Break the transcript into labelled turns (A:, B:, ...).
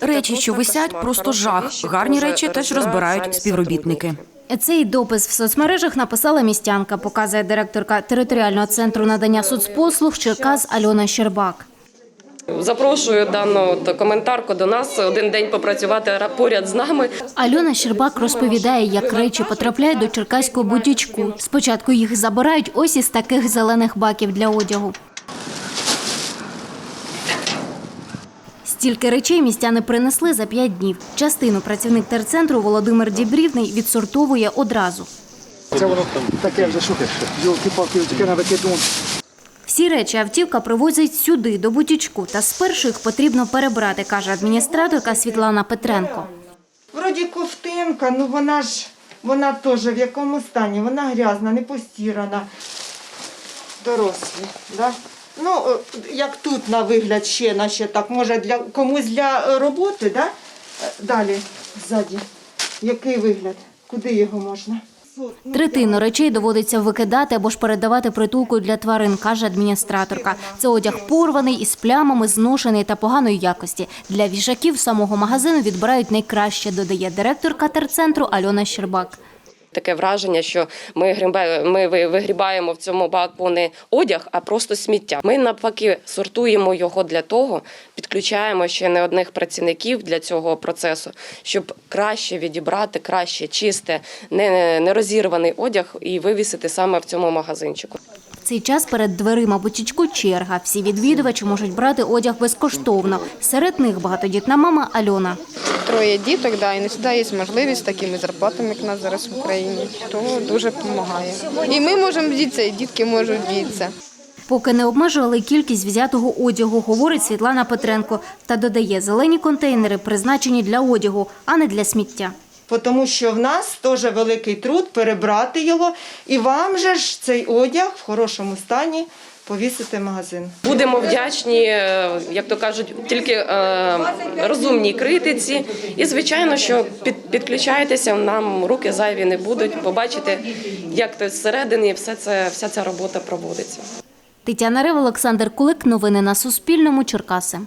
A: Речі, що висять, просто жах. Гарні речі теж розбирають співробітники.
B: Цей допис в соцмережах написала містянка, показує директорка територіального центру надання соцпослуг Черкас Альона Щербак.
C: Запрошую дану коментарку до нас один день попрацювати поряд з нами.
B: Альона Щербак розповідає, як речі потрапляють до черкаського бутічку. Спочатку їх забирають ось із таких зелених баків для одягу. Стільки речей містяни принесли за п'ять днів. Частину працівник терцентру Володимир Дібрівний відсортовує одразу.
D: Це воно таке вже що йолки-палки, таке на викидун.
B: Всі речі автівка привозить сюди, до бутічку, та спершу їх потрібно перебрати, каже адміністраторка Світлана Петренко.
E: Вроді ковтинка, ну вона ж вона теж в якому стані? Вона грязна, не постірана. Дорослі, да? Ну, е, як тут на вигляд ще, наче так, може для комусь для роботи, да? Е, Далі, ззаді. Який вигляд? Куди його можна?
B: Третину речей доводиться викидати або ж передавати притулку для тварин, каже адміністраторка. Це одяг порваний, із плямами, зношений та поганої якості. Для вішаків самого магазину відбирають найкраще, додає директорка терцентру Альона Щербак.
C: Таке враження, що ми грибе- ми ви- вигрібаємо в цьому баку не одяг, а просто сміття. Ми навпаки сортуємо його для того, підключаємо ще не одних працівників для цього процесу, щоб краще відібрати, краще чисте, не розірваний одяг і вивісити саме в цьому магазинчику.
B: Цей час перед дверима бутічку черга. Всі відвідувачі можуть брати одяг безкоштовно. Серед них багатодітна мама Альона.
F: Троє діток, да, і не завжди є можливість з такими зарплатами, як у нас зараз в Україні, то дуже допомагає. І ми можемо вдітися, і дітки можуть вдітися.
B: Поки не обмежували кількість взятого одягу, говорить Світлана Петренко. Та додає, зелені контейнери призначені для одягу, а не для сміття.
E: Тому що в нас теж великий труд перебрати його, і вам же ж цей одяг в хорошому стані повісити магазин.
C: Будемо вдячні, е, як то кажуть, тільки е, розумній критиці. І звичайно, що під, підключайтеся, нам руки зайві не будуть. Побачите, як то зсередини все це, вся ця робота проводиться.
B: Тетяна Рев, Олександр Кулик. Новини на Суспільному. Черкаси.